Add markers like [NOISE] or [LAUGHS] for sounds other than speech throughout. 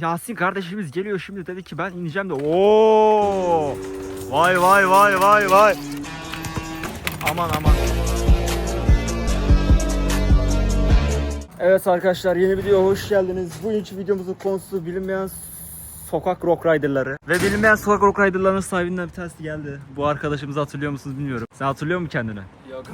Yasin kardeşimiz geliyor şimdi dedi ki ben ineceğim de. Oo! Vay vay vay vay vay. Aman aman. Evet arkadaşlar yeni videoya hoş geldiniz. Bugünkü videomuzun konusu bilinmeyen sokak rock riderları. Ve bilinmeyen sokak rock riderlarının sahibinden bir tanesi geldi. Bu arkadaşımızı hatırlıyor musunuz bilmiyorum. Sen hatırlıyor musun kendini? Yok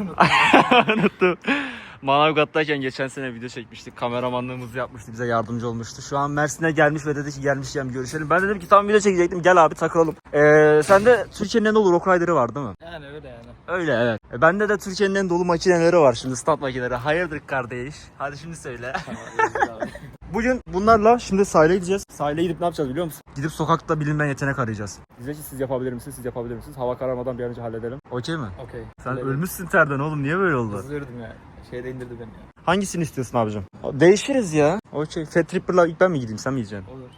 Unuttum. [LAUGHS] Manavgat'tayken geçen sene video çekmiştik. Kameramanlığımızı yapmıştı. Bize yardımcı olmuştu. Şu an Mersin'e gelmiş ve dedi ki gelmişken görüşelim. Ben dedim ki tam video çekecektim. Gel abi takılalım. Ee, sende Türkiye'nin en dolu rock rider'ı var değil mi? Yani öyle yani. Öyle evet. E, bende de Türkiye'nin en dolu makineleri var şimdi stat makineleri. Hayırdır kardeş? Hadi şimdi söyle. [LAUGHS] Bugün bunlarla şimdi sahile gideceğiz. Sahile gidip ne yapacağız biliyor musun? Gidip sokakta bilinmeyen yetenek arayacağız. Bize siz yapabilir misiniz? Siz yapabilir misiniz? Hava kararmadan bir an önce halledelim. Okey mi? Okey. Sen Öyle. ölmüşsün terden oğlum. Niye böyle oldu? Hızlıyordum ya. Şeyde indirdi beni ya. Hangisini istiyorsun abicim? Değişiriz ya. Okey. Fat Tripper'la ilk ben mi gideyim sen mi yiyeceksin? Olur.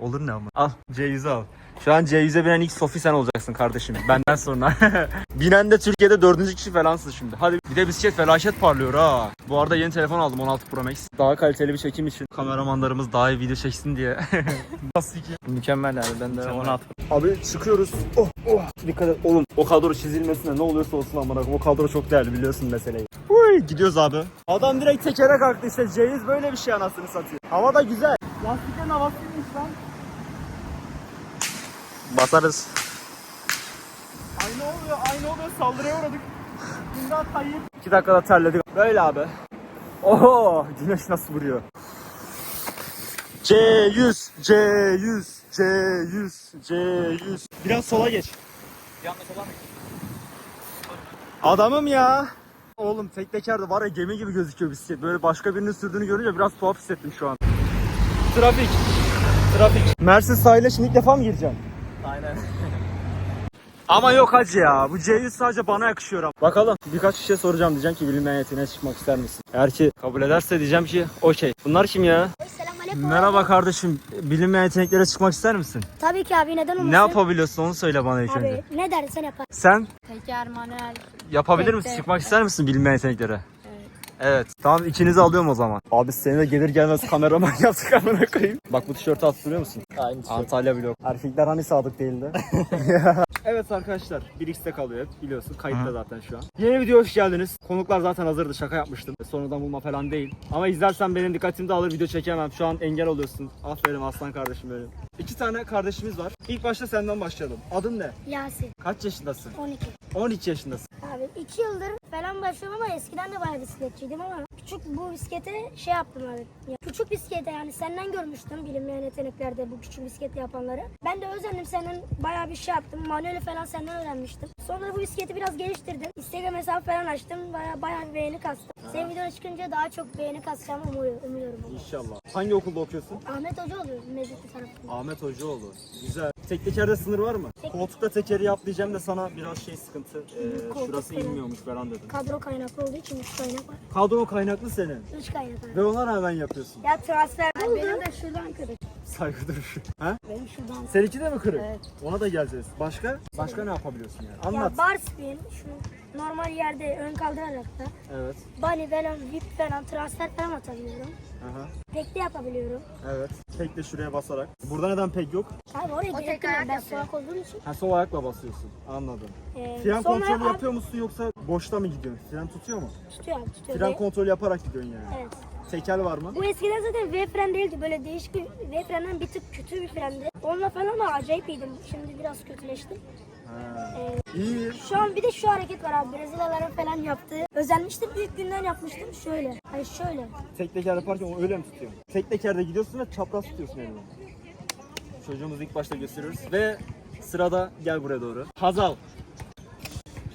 Olur ne ama? Al C100'ü al. Şu an C100'e binen ilk Sofi sen olacaksın kardeşim. Benden sonra. [LAUGHS] binen de Türkiye'de dördüncü kişi falansın şimdi. Hadi bir de bisiklet felaket parlıyor ha. Bu arada yeni telefon aldım 16 Pro Max. Daha kaliteli bir çekim için. Kameramanlarımız daha iyi video çeksin diye. [LAUGHS] Nasıl ki? Mükemmel yani. Ben de Mükemmel. 16. Abi çıkıyoruz. Oh oh. Dikkat et oğlum. O kadro çizilmesine ne oluyorsa olsun amına. O kadro çok değerli biliyorsun meseleyi. Uy, gidiyoruz abi. Adam direkt tekere kalktı işte. C100 böyle bir şey anasını satıyor. Hava da güzel. Lastiklerin havasıymış lan. Basarız. Aynı oluyor, aynı oluyor. Saldırıya uğradık. İmdat Tayyip. İki dakikada terledik. Böyle abi. Oho, güneş nasıl vuruyor? C100, C100, C100, C100. Biraz sola geç. Yanlış olan mı? Adamım ya. Oğlum tek teker var ya gemi gibi gözüküyor bisiklet. Böyle başka birinin sürdüğünü görünce biraz tuhaf hissettim şu an. Trafik. Trafik. Mersin sahile şimdi ilk defa mı gireceğim? Aynen. [LAUGHS] Ama yok hacı ya. Bu C100 sadece bana yakışıyor ama. Bakalım. Birkaç kişiye soracağım. Diyeceğim ki bilinmeyen yeteneğe çıkmak ister misin? Eğer ki kabul ederse diyeceğim ki okey. Bunlar kim ya? Selamünaleyküm. Merhaba kardeşim. Bilinmeyen yeteneklere çıkmak ister misin? Tabii ki abi neden olmasın? Ne yapabiliyorsun onu söyle bana ilk önce. Abi ne dersen yapar. Sen Teker, manuel. yapabilir misin? Çıkmak ister misin bilinmeyen yeteneklere? Evet. Tamam ikinizi alıyorum o zaman. Abi seni de gelir gelmez kameraman [LAUGHS] yaptık amına koyayım. Bak bu tişörtü hatırlıyor musun? Aynı şey. Antalya vlog. Erkekler hani sadık değildi? [LAUGHS] evet arkadaşlar 1x'te kalıyor hep biliyorsun kayıtta zaten şu an. Yeni video hoş geldiniz. Konuklar zaten hazırdı şaka yapmıştım. Sonradan bulma falan değil. Ama izlersen benim dikkatimi de alır video çekemem. Şu an engel oluyorsun. Aferin aslan kardeşim benim. İki tane kardeşimiz var. İlk başta senden başlayalım. Adın ne? Yasin. Kaç yaşındasın? 12. 12 yaşındasın. Abi 2 yıldır falan başlıyorum ama eskiden de bayağı bisikletçiydim ama küçük bu bisiklete şey yaptım abi. Ya, küçük bisiklete yani senden görmüştüm bilinmeyen yeteneklerde bu küçük bisikleti yapanları. Ben de özendim senden bayağı bir şey yaptım. Manueli falan senden öğrenmiştim. Sonra bu bisikleti biraz geliştirdim. Instagram hesabı falan açtım. Bayağı, bayağı bir beğeni kastım. Senin videona çıkınca daha çok beğeni kasacağımı umuyorum. umuyorum. İnşallah. Hangi okulda okuyorsun? Ahmet Hoca oluyor Mezitli tarafında. Ahmet Hocaoğlu. Güzel. Tek tekerde sınır var mı? Tek- Koltukta tekeri yap diyeceğim de sana biraz şey sıkıntı. Ee, Koltuk şurası falan. inmiyormuş dedim. Kadro kaynaklı olduğu için 3 kaynak var. Kadro kaynaklı senin. 3 kaynak var. Ve ona rağmen yapıyorsun. Ya transfer. Benim de şuradan kırık. Saygı duruşu. Ha? Benim şuradan. Seninki de mi kırık? Evet. Ona da geleceğiz. Başka? Başka ne yapabiliyorsun yani? Anlat. Ya bar spin, şu normal yerde ön kaldırarak da Evet. bunny falan, whip falan, transfer falan atabiliyorum. Aha. Tekli yapabiliyorum. Evet. Pek de şuraya basarak. Burada neden pek yok? Abi oraya gerek yok. Ben solak olduğum için. Ha sol ayakla basıyorsun. Anladım. Ee, Fren sonra kontrolü abi- yapıyor musun yoksa boşta mı gidiyorsun? Fren tutuyor mu? Tutuyor abi tutuyor. Fren Ve- kontrolü yaparak gidiyorsun yani. Evet. Tekel var mı? Bu eskiden zaten V fren değildi. Böyle değişik bir V frenden bir tık kötü bir frendi. Onunla falan da acayip iyiydim. Şimdi biraz kötüleştim. Ha. Ee, İyi. şu an bir de şu hareket var abi. Brezilyaların falan yaptığı. Özenmiştim. İlk günden yapmıştım. Şöyle. Hayır şöyle. Tek teker yaparken öyle mi tutuyorsun? Tek tekerde gidiyorsun ve çapraz tutuyorsun elini. Çocuğumuzu ilk başta gösteriyoruz ve sırada gel buraya doğru. Hazal.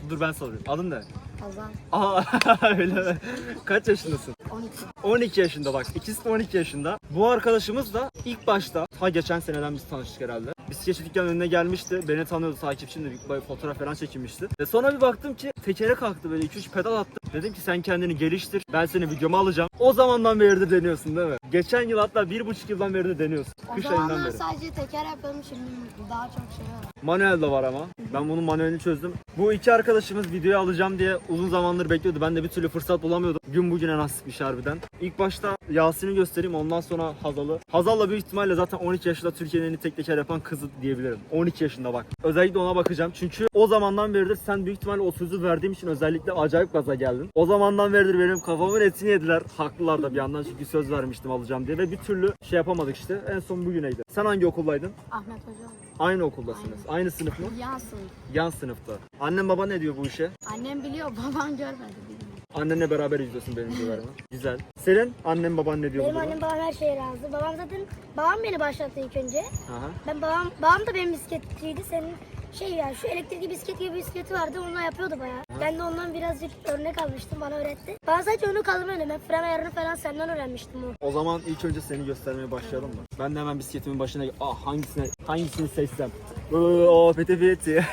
Dur ben soruyorum. Adın ne? Kazan. Aa [LAUGHS] öyle mi? Kaç yaşındasın? 12. 12 yaşında bak. İkisi de 12 yaşında. Bu arkadaşımız da ilk başta ta geçen seneden biz tanıştık herhalde. Bisikletçi dükkanının önüne gelmişti. Beni tanıyordu takipçimdi. Bir fotoğraf falan çekinmişti. Ve sonra bir baktım ki tekere kalktı böyle 2-3 pedal attı. Dedim ki sen kendini geliştir. Ben seni videoma alacağım. O zamandan beri de deniyorsun değil mi? Geçen yıl hatta 1,5 yıldan beri de deniyorsun. O Kış ayından zamanlar beri. sadece teker yapıyordum şimdi daha çok şey var. Manuel de var ama. Ben bunun manuelini çözdüm. Bu iki arkadaşımız videoyu alacağım diye uzun zamandır bekliyordu. Ben de bir türlü fırsat bulamıyordum. Gün bugüne nasipmiş harbiden. İlk başta Yasin'i göstereyim ondan sonra Hazal'ı. Hazal'la büyük ihtimalle zaten 12 yaşında Türkiye'nin en iyi tek teker yapan kızı diyebilirim. 12 yaşında bak. Özellikle ona bakacağım. Çünkü o zamandan beridir sen büyük ihtimalle o sözü verdiğim için özellikle acayip gaza geldin. O zamandan beridir benim kafamın etini yediler. Haklılar da bir yandan çünkü söz vermiştim alacağım diye ve bir türlü şey yapamadık işte. En son bugüneydi. Sen hangi okuldaydın? Ahmet Hocam. Aynı okuldasınız. Aynı sınıf mı? Yansın. Yan sınıfta. Annem baba ne diyor bu işe? Annem biliyor, [LAUGHS] babam görmedi. bilmiyor. Annenle beraber izliyorsun benim videolarımı. Güzel. Senin annen baban ne diyor Benim bu annem babam her şeye razı. Babam zaten babam beni başlattı ilk önce. Aha. Ben babam babam da benim bisikletçiydi. Senin şey ya şu elektrikli bisiklet gibi bisikleti vardı. Onunla yapıyordu bayağı. Ben de ondan birazcık örnek almıştım. Bana öğretti. Ben sadece onu kaldırmıyorum. Ben fren ayarını falan senden öğrenmiştim o. O zaman ilk önce seni göstermeye başlayalım mı? Ben de hemen bisikletimin başına ah hangisine hangisini seçsem. Oo pete pete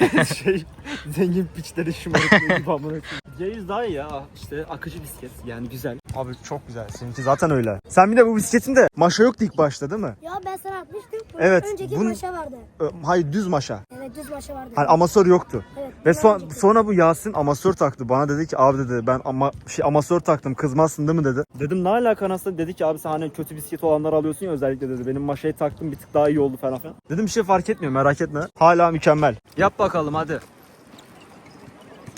şey zengin piçleri şımarıklığı gibi amına koyayım. C100 daha iyi ya Ah, işte akıcı bisiklet yani güzel. Abi çok güzel seninki zaten öyle. Sen bir de bu bisikletin de maşa yoktu ilk başta değil mi? Ya ben sana atmıştım. Evet, Önceki bun- maşa vardı. Ö, Hayır düz maşa. Evet düz maşa vardı. Hani amasör yoktu. Evet. Ve son, önceki. sonra bu Yasin amasör taktı. Bana dedi ki abi dedi ben ama şey amasör taktım kızmazsın değil mi dedi. Dedim ne alaka nasıl? Dedi ki abi sen hani kötü bisiklet olanları alıyorsun ya özellikle dedi. Benim maşayı taktım bir tık daha iyi oldu falan filan. Dedim bir şey fark etmiyor merak etme. Hala mükemmel. Yap bakalım hadi.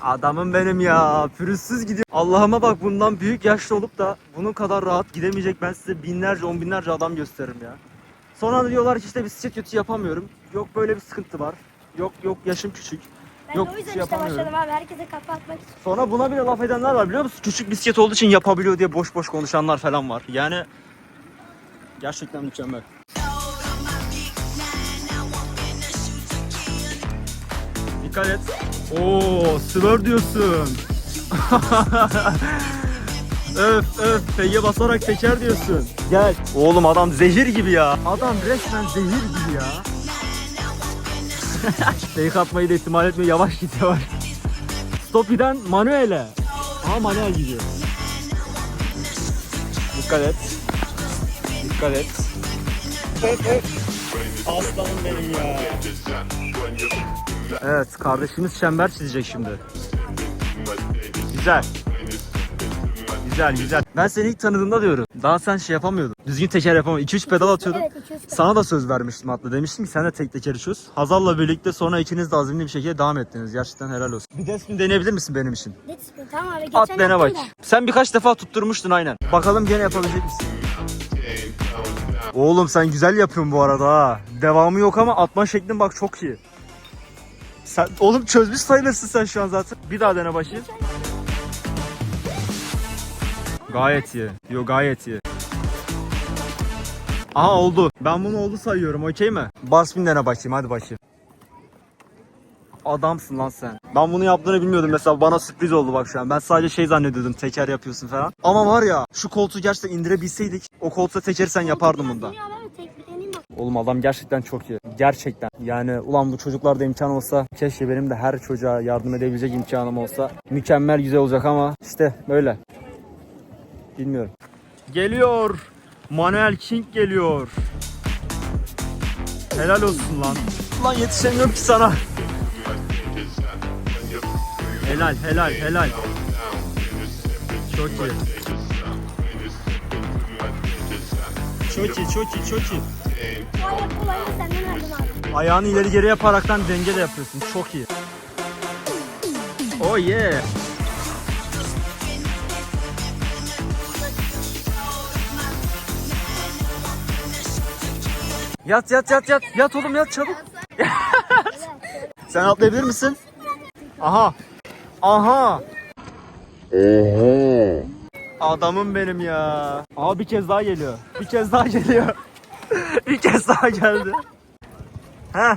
Adamım benim ya. Pürüzsüz gidiyor. Allah'ıma bak bundan büyük yaşlı olup da bunun kadar rahat gidemeyecek ben size binlerce on binlerce adam gösteririm ya. Sonra da diyorlar ki işte bisiklet kötü yapamıyorum. Yok böyle bir sıkıntı var. Yok yok yaşım küçük. Ben Yok, de o yüzden şey işte başladım abi. Herkese kafa atmak için. Sonra buna bile laf edenler var biliyor musun? Küçük bisiklet olduğu için yapabiliyor diye boş boş konuşanlar falan var. Yani gerçekten mükemmel. Dikkat et. Oo, swer diyorsun. [LAUGHS] öf öf F'ye basarak teker diyorsun. Gel. Oğlum adam zehir gibi ya. Adam resmen zehir gibi ya. Fake atmayı da ihtimal etmiyor. Yavaş git yavaş. Stop giden manuele. Aha manuel gidiyor. Dikkat et. Dikkat et. Aslanım benim ya. Evet kardeşimiz çember çizecek şimdi. Güzel. Güzel güzel. Ben seni ilk tanıdığımda diyorum. Daha sen şey yapamıyordun. Düzgün teker yapamıyordun. 2-3 pedal atıyordun. Evet 200 Sana da söz vermiştim hatta. Demiştim ki sen de tek tekeri çöz. Hazal'la birlikte sonra ikiniz de azimli bir şekilde devam ettiniz. Gerçekten helal olsun. Bir despin deneyebilir misin benim için? Ne disiplin? Tamam abi geçen At dene bak. da. Sen birkaç defa tutturmuştun aynen. Bakalım gene yapabilecek misin? Oğlum sen güzel yapıyorsun bu arada ha. Devamı yok ama atma şeklin bak çok iyi. Sen oğlum çözmüş sayılırsın sen şu an zaten. Bir daha dene bakayım. Gayet iyi. Yo gayet iyi. Aha oldu. Ben bunu oldu sayıyorum okey mi? Bas bin dene bakayım hadi bakayım. Adamsın lan sen. Ben bunu yaptığını bilmiyordum mesela bana sürpriz oldu bak şu an. Ben sadece şey zannediyordum teker yapıyorsun falan. Ama var ya şu koltuğu gerçekten indirebilseydik o koltuğa tekeri sen yapardın bunda. Oğlum adam gerçekten çok iyi. Gerçekten. Yani ulan bu çocuklarda imkan olsa keşke benim de her çocuğa yardım edebilecek imkanım olsa. Mükemmel güzel olacak ama işte böyle. Bilmiyorum. Geliyor. Manuel King geliyor. Helal olsun lan. Lan yetişemiyorum ki sana. Helal helal helal. Çok iyi. Çok iyi çok iyi çok iyi. Ayağını ileri geri yaparaktan denge de yapıyorsun. Çok iyi. Oh yeah. Yat yat yat yat. Yat oğlum yat çabuk. [LAUGHS] Sen atlayabilir misin? Aha. Aha. Adamım benim ya. Aa bir kez daha geliyor. Bir kez daha geliyor. [LAUGHS] bir kez daha geldi. Heh.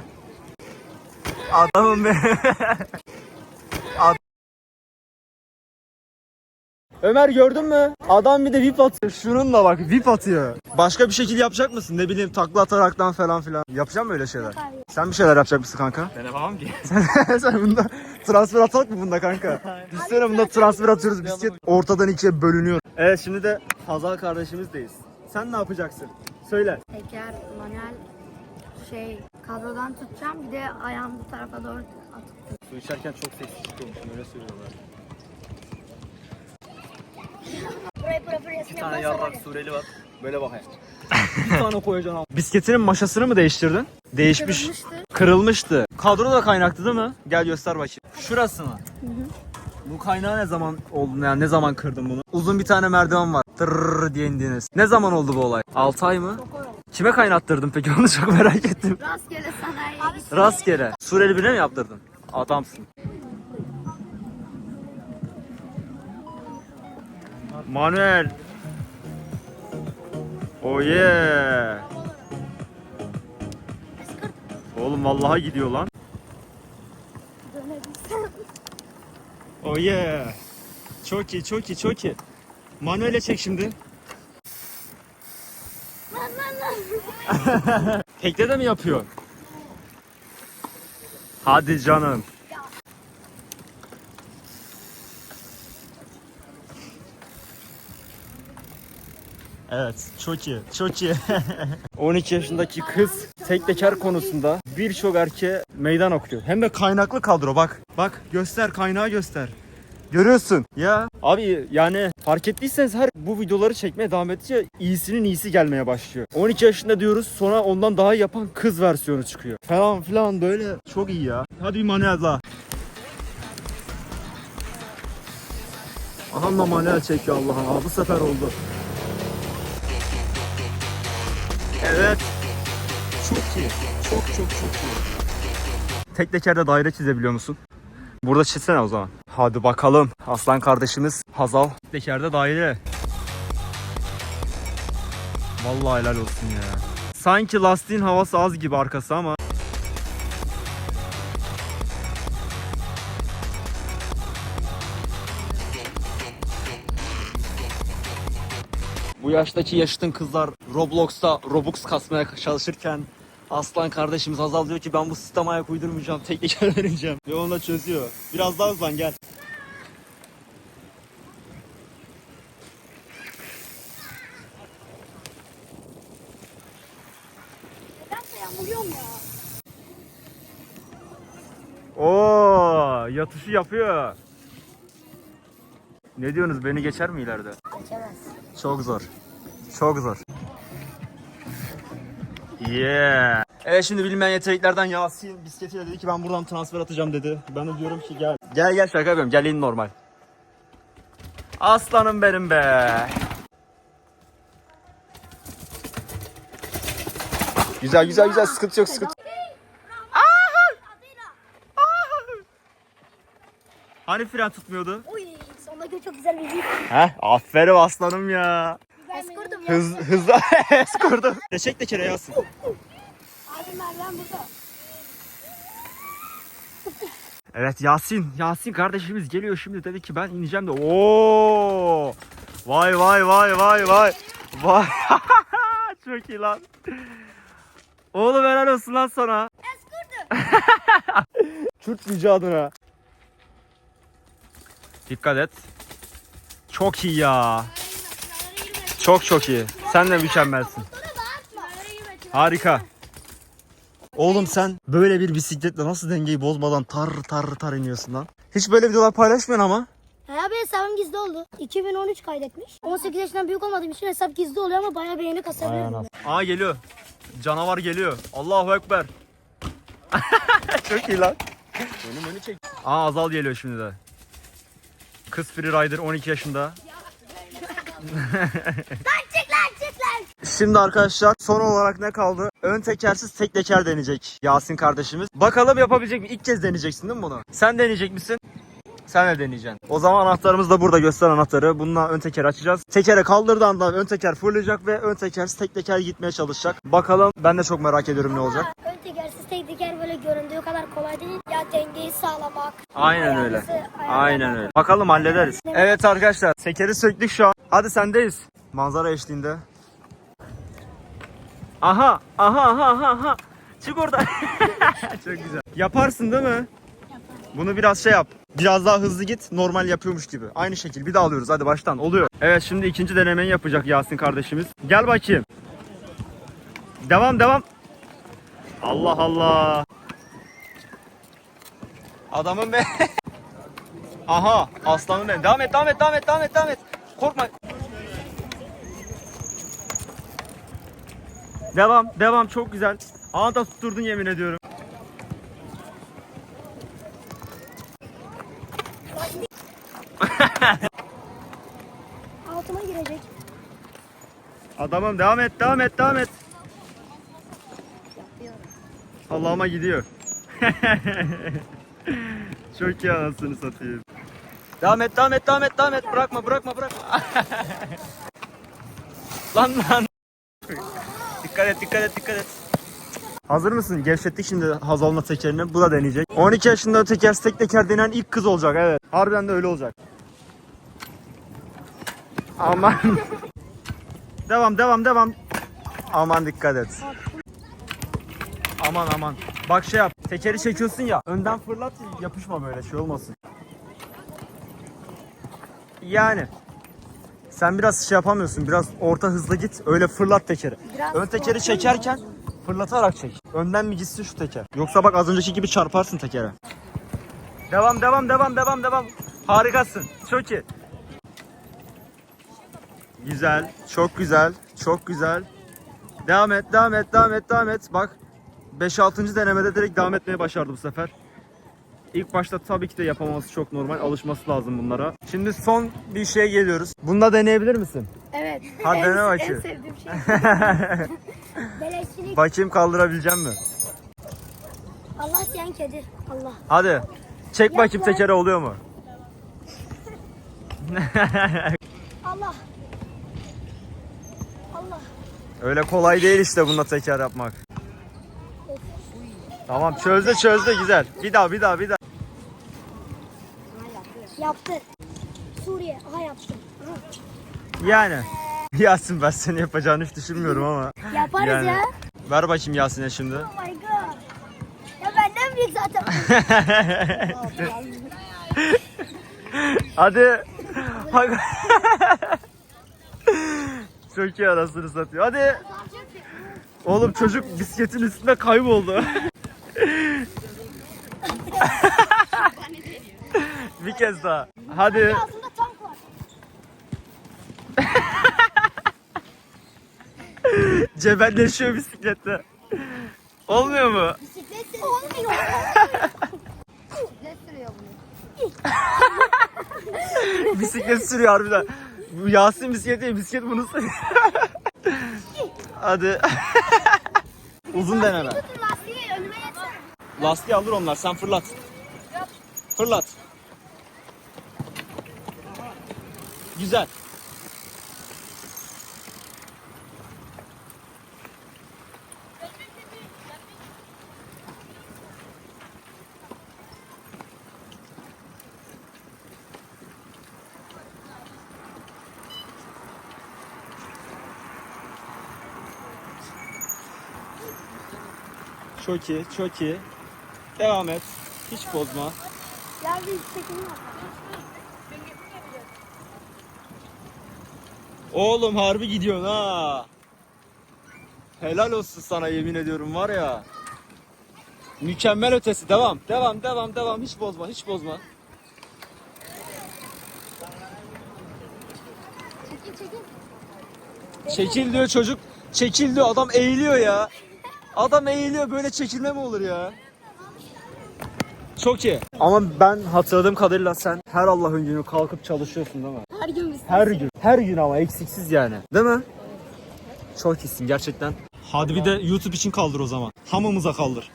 Adamım be. [LAUGHS] Ömer gördün mü? Adam bir de vip atıyor. Şununla bak vip atıyor. Başka bir şekil yapacak mısın? Ne bileyim takla ataraktan falan filan. Yapacağım mı öyle şeyler? Sen bir şeyler yapacak mısın kanka? Ben yapamam ki. [LAUGHS] Sen bunda transfer atalım mı bunda kanka? Düşünsene bunda transfer atıyoruz bisiklet ortadan ikiye bölünüyor. Evet şimdi de Hazal kardeşimizdeyiz. Sen ne yapacaksın? Söyle. Teker, manuel, şey, kadrodan tutacağım. Bir de ayağım bu tarafa doğru atıp Su içerken çok seksi çıkıyormuşsun öyle söylüyorlar. Bir tane yarrak sureli var. Böyle bakayım. [LAUGHS] bir tane koyacaksın abi. Bisikletinin maşasını mı değiştirdin? Değişmiş. Kırılmıştı. Kırılmıştı. Kadro da kaynaktı değil mi? Gel göster bakayım. Şurası mı? Bu kaynağı ne zaman oldu yani ne zaman kırdın bunu? Uzun bir tane merdiven var. Tırrrr diye indiniz. Ne zaman oldu bu olay? 6 ay mı? Kime kaynattırdın peki [LAUGHS] onu çok merak ettim. Rastgele gittim. Rastgele. Sureli birine mi yaptırdın? Adamsın. Manuel. Oh yeah. Oğlum vallahi gidiyor lan. Oh yeah. Çok iyi, çok iyi, çok iyi. Manuel'e çek şimdi. Tekte de mi yapıyor? Hadi canım. Evet, çok iyi, çok iyi. [LAUGHS] 12 yaşındaki kız tek teker konusunda birçok erkeğe meydan okuyor. Hem de kaynaklı kadro bak. Bak göster kaynağı göster. Görüyorsun. Ya abi yani fark ettiyseniz her bu videoları çekmeye devam ettikçe iyisinin iyisi gelmeye başlıyor. 12 yaşında diyoruz sonra ondan daha yapan kız versiyonu çıkıyor. Falan filan böyle çok iyi ya. Hadi bir manuel. Aha manuel çekiyor Allah'ım. Bu sefer oldu. Evet. Çok iyi. Çok çok çok iyi. Tek tekerde daire çizebiliyor musun? Burada çizsene o zaman. Hadi bakalım. Aslan kardeşimiz Hazal. Tek tekerde daire. Vallahi helal olsun ya. Sanki lastiğin havası az gibi arkası ama. Bu yaştaki yaşıtın kızlar Roblox'ta Robux kasmaya çalışırken Aslan kardeşimiz Hazal diyor ki ben bu sisteme ayak uydurmayacağım, tek teker vereceğim. Ve onu da çözüyor. Biraz daha hızlan gel. Oo, yatışı yapıyor. Ne diyorsunuz? Beni geçer mi ileride? Geçemez. Çok zor. Çok zor. Yeah. Evet şimdi bilinmeyen yeteneklerden Yasin bisikletiyle dedi ki ben buradan transfer atacağım dedi. Ben de diyorum ki gel. Gel gel şaka yapıyorum. Gel in normal. Aslanım benim be. Güzel güzel güzel sıkıntı yok sıkıntı. Hani fren tutmuyordu? Uy sondaki çok güzel bir video. Heh aferin aslanım ya. Eskurdum ya. Hız, hızlı [LAUGHS] eskordum. Teşek de kere yazsın. Abi Merve burada. Evet Yasin. Yasin kardeşimiz geliyor şimdi dedi ki ben ineceğim de. Oo! Vay vay vay vay vay. Vay. [LAUGHS] Çok iyi lan. Oğlum helal olsun lan sana. [LAUGHS] Türk vücuduna. Dikkat et. Çok iyi ya. Çok çok iyi. Sen de mükemmelsin. Harika. Oğlum sen böyle bir bisikletle nasıl dengeyi bozmadan tar tar tar iniyorsun lan? Hiç böyle videolar paylaşmıyorsun ama. He abi hesabım gizli oldu. 2013 kaydetmiş. 18 yaşından büyük olmadığım için hesap gizli oluyor ama bayağı beğeni kasabiliyorum. Aa geliyor. Canavar geliyor. Allahu Ekber. [LAUGHS] Çok iyi lan. Önüm önü çek. Aa Azal geliyor şimdi de. Kız freerider 12 yaşında. [LAUGHS] Çık lan çık lan. Şimdi arkadaşlar son olarak ne kaldı? Ön tekersiz tek teker deneyecek Yasin kardeşimiz. Bakalım yapabilecek mi? İlk kez deneyeceksin değil mi bunu? Sen deneyecek misin? Sen de deneyeceksin. O zaman anahtarımız da burada göster anahtarı. Bununla ön teker açacağız. Tekere kaldırdığı anda ön teker fırlayacak ve ön tekersiz tek teker gitmeye çalışacak. Bakalım ben de çok merak ediyorum ne olacak. Ön tekersiz tek teker böyle göründüğü kadar kolay değil. Dengeyi sağlamak. Aynen öyle. Aynen öyle. Bakalım hallederiz. Evet arkadaşlar tekeri söktük şu an. Hadi sendeyiz. Manzara eşliğinde. Aha aha aha aha aha. Çık oradan. [LAUGHS] Çok güzel. Yaparsın değil mi? Bunu biraz şey yap. Biraz daha hızlı git. Normal yapıyormuş gibi. Aynı şekil. Bir daha alıyoruz. Hadi baştan. Oluyor. Evet şimdi ikinci denemeyi yapacak Yasin kardeşimiz. Gel bakayım. Devam devam. Allah Allah. Adamın be. [LAUGHS] Aha aslanım benim. Devam et devam et devam et devam et devam et. Korkma. Devam devam çok güzel. Ağda tutturdun yemin ediyorum. [LAUGHS] Altıma girecek. Adamım devam et devam et devam et. Allah'ıma gidiyor. [LAUGHS] Çok iyi anasını satayım. Devam et, devam et, devam et, devam et. Bırakma, bırakma, bırakma. [LAUGHS] lan lan. dikkat et, dikkat et, dikkat et. Hazır mısın? Gevşettik şimdi Hazal'ın tekerini. Bu da deneyecek. 12 yaşında teker tek teker denen ilk kız olacak evet. Harbiden de öyle olacak. Aman. [LAUGHS] devam devam devam. Aman dikkat et. Aman aman. Bak şey yap. Tekeri çekiyorsun ya. Önden fırlat yapışma böyle şey olmasın. Yani. Sen biraz şey yapamıyorsun. Biraz orta hızlı git. Öyle fırlat tekeri. Biraz Ön tekeri çekerken fırlatarak çek. Önden mi gitsin şu teker? Yoksa bak az önceki gibi çarparsın tekere. Devam devam devam devam devam. Harikasın. Çok iyi. Güzel. Çok güzel. Çok güzel. Devam et, devam et, devam et, devam et. Bak 5-6. denemede direkt devam etmeye başardı bu sefer. İlk başta tabii ki de yapamaması çok normal. Alışması lazım bunlara. Şimdi son bir şeye geliyoruz. Bunda deneyebilir misin? Evet. [LAUGHS] Hadi en, dene en bakayım. sevdiğim şey. [LAUGHS] Beleşçilik. Bakayım kaldırabilecek mi? Allah diyen kedi. Allah. Hadi. Çek Yap bakayım lan. tekere oluyor mu? [LAUGHS] Allah. Allah. Öyle kolay değil işte bunda teker yapmak. Tamam çözdü çözdü güzel. Bir daha bir daha bir daha. Yaptı. Suriye. Aha yaptı. Yani. [LAUGHS] Yasin ben seni yapacağını hiç düşünmüyorum ama. Yaparız Yani. ya. Ver bakayım Yasin'e şimdi. Oh my god. Ya benden büyük zaten. [LAUGHS] Hadi. Hadi. [LAUGHS] Çok iyi arasını satıyor. Hadi. Oğlum çocuk bisikletin üstünde kayboldu. [LAUGHS] Bir kez daha. Hadi. Ağzında tank var. [LAUGHS] Cebelleşiyor bisiklette. Olmuyor mu? Bisiklet olmuyor. Ne sürüyor bunu? Bisiklet sürüyor harbiden. Bu Yasin bisiklet değil, bisiklet bunu sürüyor. Hadi. [LAUGHS] Uzun deneme. Lastiği alır onlar, sen fırlat. Fırlat. Güzel. Çok iyi, çok iyi. Devam et. Hiç bozma. Gel bir çekimi yap. Oğlum harbi gidiyorsun ha. Helal olsun sana yemin ediyorum var ya. Mükemmel ötesi. Devam, devam, devam, devam. Hiç bozma, hiç bozma. Çekil çekil. Çekil diyor çocuk. Çekil diyor. Adam eğiliyor ya. Adam eğiliyor. Böyle çekilme mi olur ya? Çok iyi. Ama ben hatırladığım kadarıyla sen her Allah'ın günü kalkıp çalışıyorsun değil mi? Her gün biz. Her gün. Her gün ama eksiksiz yani. Değil mi? Çok iyisin gerçekten. Hadi bir de YouTube için kaldır o zaman. Hamımıza kaldır.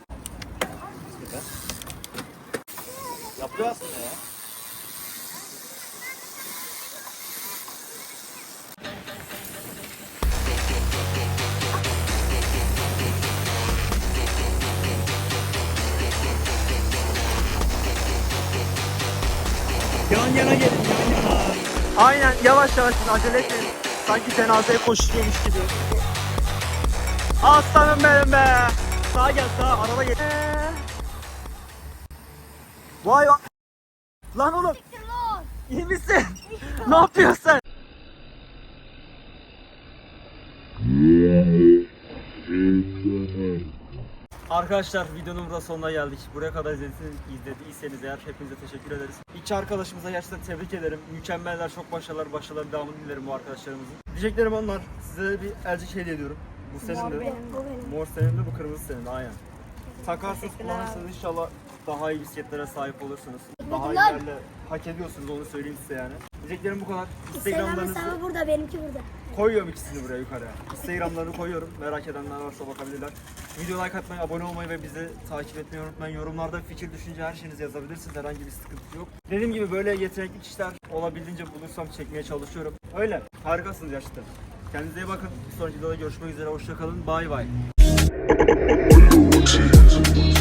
Yapıyor Yan yana gelin yan yana. Aynen yavaş yavaş acele etmeyin. Sanki cenazeye koşuyormuş gibi. Aslanım benim be. Sağa gel sağa araba gel. Vay vay. Lan oğlum. İyi misin? [LAUGHS] ne yapıyorsun sen? Arkadaşlar videonun burada sonuna geldik. Buraya kadar izlediyseniz, izlediyseniz eğer hepinize teşekkür ederiz. İki arkadaşımıza gerçekten tebrik ederim. Mükemmeller, çok başarılar, başarılar devamını dilerim bu arkadaşlarımızın. Diyeceklerim onlar. Size bir elcik hediye ediyorum. Bu senin Mor de. benim. Bu benim. Mor senin de bu kırmızı senin de aynen. Takarsız kullanırsanız inşallah daha iyi bisikletlere sahip olursunuz. Daha Teşekkürler. ileride hak ediyorsunuz onu söyleyeyim size yani. Diyeceklerim bu kadar. Instagram Instagramlarınızı hesabı burada, benimki burada. Koyuyorum ikisini buraya yukarıya. Instagramlarını koyuyorum. Merak edenler varsa bakabilirler. Video like atmayı, abone olmayı ve bizi takip etmeyi unutmayın. Yorumlarda fikir, düşünce her şeyinizi yazabilirsiniz. Herhangi bir sıkıntı yok. Dediğim gibi böyle yetenekli kişiler olabildiğince bulursam çekmeye çalışıyorum. Öyle. Harikasınız gerçekten. Kendinize iyi bakın. Bir sonraki videoda görüşmek üzere. Hoşçakalın. Bay bay. [LAUGHS]